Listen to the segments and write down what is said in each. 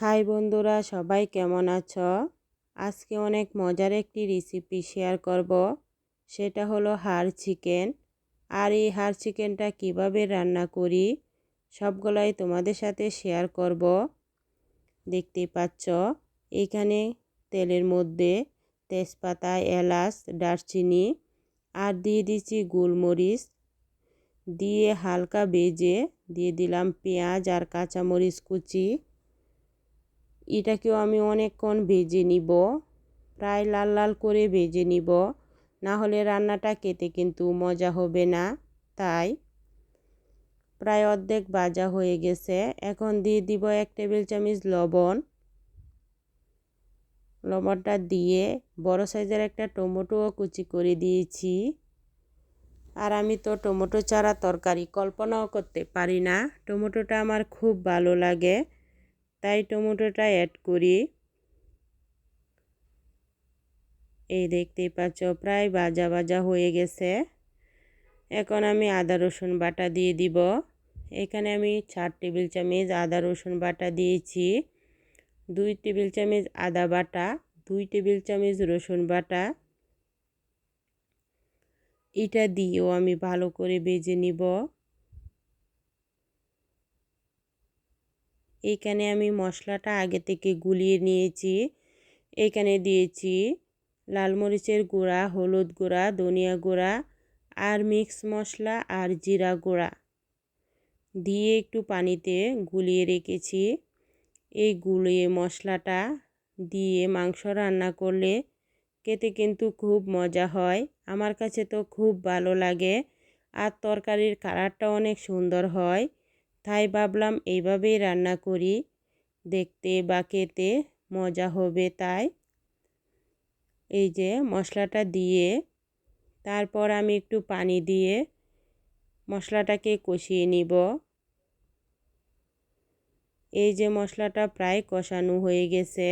High বন্ধুরা, সবাই কেমন আছো? আজকে অনেক মজার একটি রেসিপি শেয়ার করব। সেটা হলো হাড় চিকেন আর এই হাড় চিকেনটা কীভাবে রান্না করি, সবগুলাই তোমাদের সাথে শেয়ার করব। দেখতে পাচ্ছ, এখানে তেলের মধ্যে তেজপাতা, এলাচ, দারচিনি আর দিয়ে দিচ্ছি গোলমরিচ। দিয়ে হালকা বেজে দিয়ে দিলাম পেঁয়াজ আর কাঁচামরিচ কুচি। এটাকেও আমি অনেকক্ষণ ভেজে নিব। প্রায় লাল লাল করে ভেজে নিব। না হলে রান্নাটা খেতে কিন্তু মজা হবে না। তাই প্রায় অর্ধেক ভাজা হয়ে গেছে। এখন দিয়ে দিব এক টেবিল চামচ লবণ। লবণটা দিয়ে বড় সাইজের একটা টমেটোও কুচি করে দিয়েছি। আর আমি তো টমেটো ছাড়া তরকারি কল্পনাও করতে পারি না। টমেটোটা আমার খুব ভালো লাগে। তাই টমেটোটা অ্যাড করি। এই দেখতেই পাচ্ছ, প্রায় ভাজা ভাজা হয়ে গেছে। এখন আমি আদা, রসুন বাটা দিয়ে দিব। এখানে আমি চার টেবিল চামচ আদা, রসুন বাটা দিয়েছি। দুই টেবিল চামচ আদা বাটা, দুই টেবিল চামচ রসুন বাটা। এটা দিয়েও আমি ভালো করে বেজে নিব। এইখানে আমি মশলাটা আগে থেকে গুলিয়ে নিয়েছি। এখানে দিয়েছি লাল মরিচের গুঁড়া, হলুদ গুঁড়া, ধনিয়া গুঁড়া আর মিক্স মশলা আর জিরা গুঁড়া দিয়ে একটু পানিতে গুলিয়ে রেখেছি। এই গুলিয়ে মশলাটা দিয়ে মাংস রান্না করলে খেতে কিন্তু খুব মজা হয়। আমার কাছে তো খুব ভালো লাগে। আর তরকারির কালারটা অনেক সুন্দর হয়। তাই ভাবলাম এইভাবেই রান্না করি। দেখতে বা খেতে মজা হবে তাই। এই যে মশলাটা দিয়ে তারপর আমি একটু পানি দিয়ে মশলাটাকে কষিয়ে নিব। এই যে মশলাটা প্রায় কষানো হয়ে গেছে।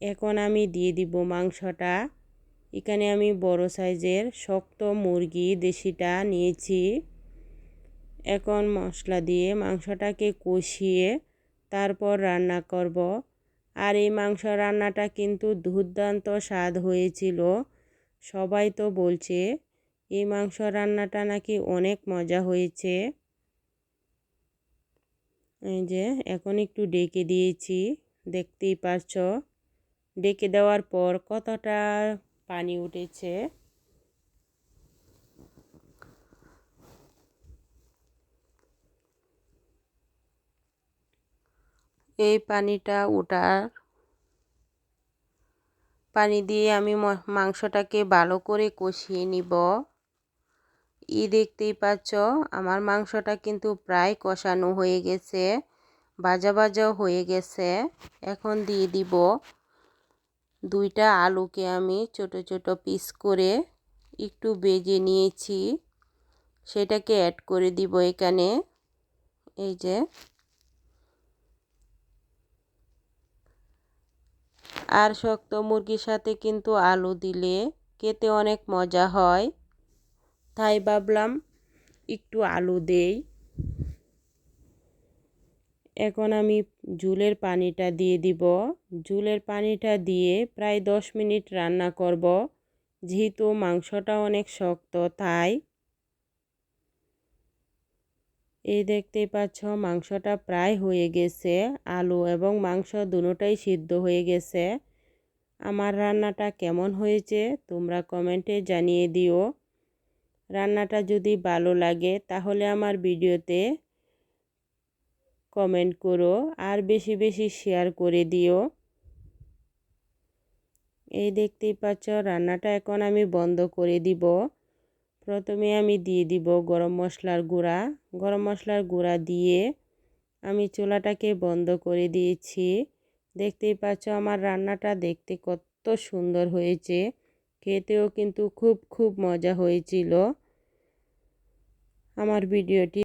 এখন আমি দিয়ে দিব মাংসটা। এখানে আমি বড় সাইজের শক্ত মুরগি দেশিটা নিয়েছি। এখন মশলা দিয়ে মাংসটাকে কষিয়ে তারপর রান্না করব। আর এই মাংস রান্নাটা কিন্তু দুর্দান্ত স্বাদ হয়েছিল। সবাই তো বলছে, এই মাংস রান্নাটা নাকি অনেক মজা হয়েছে। এই যে, এখন একটু ডেকে দিয়েছি, দেখতেই পারছ? ডেকে দেওয়ার পর কতটা পানি উঠেছে? এই পানিটা ওটার পানি দিয়ে আমি মাংসটাকে ভালো করে কষিয়ে নিব। ই দেখতেই পাচ্ছ, আমার মাংসটা কিন্তু প্রায় কষানো হয়ে গেছে, ভাজা ভাজাও হয়ে গেছে। এখন দিয়ে দিব দুইটা আলুকে আমি ছোট ছোট পিস করে একটু বেজে নিয়েছি। সেটাকে অ্যাড করে দিব এখানে। এই যে আর শক্ত মুরগির সাথে কিন্তু আলু দিলে খেতে অনেক মজা হয়। তাই ভাবলাম একটু আলু দেই। এখন আমি ঝুলের পানিটা দিয়ে দিব। ঝুলের পানিটা দিয়ে প্রায় দশ মিনিট রান্না করব। যেহেতু মাংসটা অনেক শক্ত, তাই এই দেখতেই পাচ্ছ, মাংসটা প্রায় হয়ে গেছে, আলু এবং মাংস দুটোটাই সিদ্ধ হয়ে গেছে। আমার রান্নাটা কেমন হয়েছে তোমরা কমেন্টে জানিয়ে দিও। রান্নাটা যদি ভালো লাগে তাহলে আমার ভিডিওতে কমেন্ট করো আর বেশি বেশি শেয়ার করে দিও। এই দেখতেই পাচ্ছ, রান্নাটা এখন আমি বন্ধ করে দিব। প্রথমে আমি দিয়ে দিব গরম মশলার গুঁড়া। গরম মশলার গুঁড়া দিয়ে আমি চুলাটাকে বন্ধ করে দিয়েছি। দেখতেই পাচ্ছ আমার রান্নাটা দেখতে কত সুন্দর হয়েছে। খেতেও কিন্তু খুব খুব মজা হয়েছিল। আমার ভিডিওটি